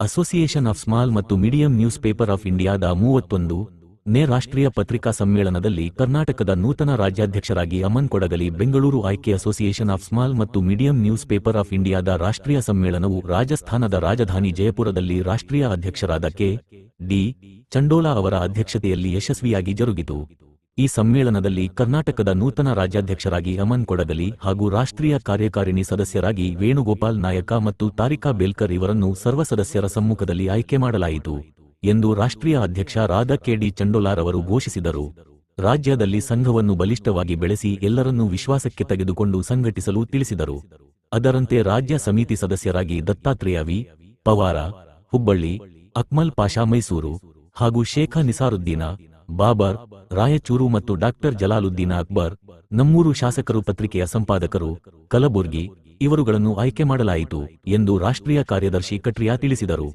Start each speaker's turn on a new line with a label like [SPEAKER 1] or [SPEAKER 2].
[SPEAKER 1] Association of small ಮತ್ತು medium news paper of ಇಂಡಿಯಾದ ಮೂವತ್ತೊಂದು, ನೇ ರಾಷ್ಟ್ರೀಯ ಪತ್ರಿಕಾ ಸಮ್ಮೇಳನದಲ್ಲಿ ಕರ್ನಾಟಕದ ನೂತನ ರಾಜ್ಯಾಧ್ಯಕ್ಷರಾಗಿ ಅಮನ್ ಕೊಡಗಲಿ ಬೆಂಗಳೂರು ಆಯ್ಕೆ ಅಸೋಸಿಯೇಷನ್ ಆಫ್ ಸ್ಮಾಲ್ ಮತ್ತು ಮೀಡಿಯಂ ನ್ಯೂಸ್ ಪೇಪರ್ ಆಫ್ ಇಂಡಿಯಾದ ರಾಷ್ಟ್ರೀಯ ಸಮ್ಮೇಳನವು ರಾಜಸ್ಥಾನದ ರಾಜಧಾನಿ ಜಯಪುರದಲ್ಲಿ ರಾಷ್ಟ್ರೀಯ ಅಧ್ಯಕ್ಷರಾದ ಕೆ, ಡಿ, ಚಂಡೋಲಾ ಅವರ ಅಧ್ಯಕ್ಷತೆಯಲ್ಲಿ ಯಶಸ್ವಿಯಾಗಿ ಜರುಗಿತು. ಈ ಸಮ್ಮೇಳನದಲ್ಲಿ ಕರ್ನಾಟಕದ ನೂತನ ರಾಜ್ಯಾಧ್ಯಕ್ಷರಾಗಿ ಅಮನ್ ಕೊಡಗಲಿ ಹಾಗೂ ರಾಷ್ಟ್ರೀಯ ಕಾರ್ಯಕಾರಿಣಿ ಸದಸ್ಯರಾಗಿ ವೇಣುಗೋಪಾಲ್ ನಾಯಕ ಮತ್ತು ತಾರಿಕಾ ಬೇಲ್ಕರ್ ಇವರನ್ನು ಸರ್ವ ಸದಸ್ಯರ ಸಮ್ಮುಖದಲ್ಲಿ ಆಯ್ಕೆ ಮಾಡಲಾಯಿತು ಎಂದು ರಾಷ್ಟ್ರೀಯ ಅಧ್ಯಕ್ಷ ರಾಧಾ ಕೆಡಿ ಚಂಡೋಲಾರ್ ಅವರು ಘೋಷಿಸಿದರು. ರಾಜ್ಯದಲ್ಲಿ ಸಂಘವನ್ನು ಬಲಿಷ್ಠವಾಗಿ ಬೆಳೆಸಿ ಎಲ್ಲರನ್ನೂ ವಿಶ್ವಾಸಕ್ಕೆ ತೆಗೆದುಕೊಂಡು ಸಂಘಟಿಸಲು ತಿಳಿಸಿದರು. ಅದರಂತೆ ರಾಜ್ಯ ಸಮಿತಿ ಸದಸ್ಯರಾಗಿ ದತ್ತಾತ್ರೇಯ ವಿ. ಪವಾರ, ಹುಬ್ಬಳ್ಳಿ, ಅಕ್ಮಲ್ ಪಾಷಾ ಮೈಸೂರು ಹಾಗೂ ಶೇಖ ನಿಸಾರುದ್ದೀನ ಬಾಬರ್, ರಾಯಚೂರು ಮತ್ತು ಡಾಕ್ಟರ್ ಜಲಾಲುದ್ದೀನ್ ಅಕ್ಬರ್, ನಮ್ಮೂರು ಶಾಸಕರು ಪತ್ರಿಕೆಯ ಸಂಪಾದಕರು, ಕಲಬುರ್ಗಿ, ಇವರುಗಳನ್ನು ಆಯ್ಕೆ ಮಾಡಲಾಯಿತು ಎಂದು ರಾಷ್ಟ್ರೀಯ ಕಾರ್ಯದರ್ಶಿ ಕಟ್ರಿಯಾ ತಿಳಿಸಿದರು.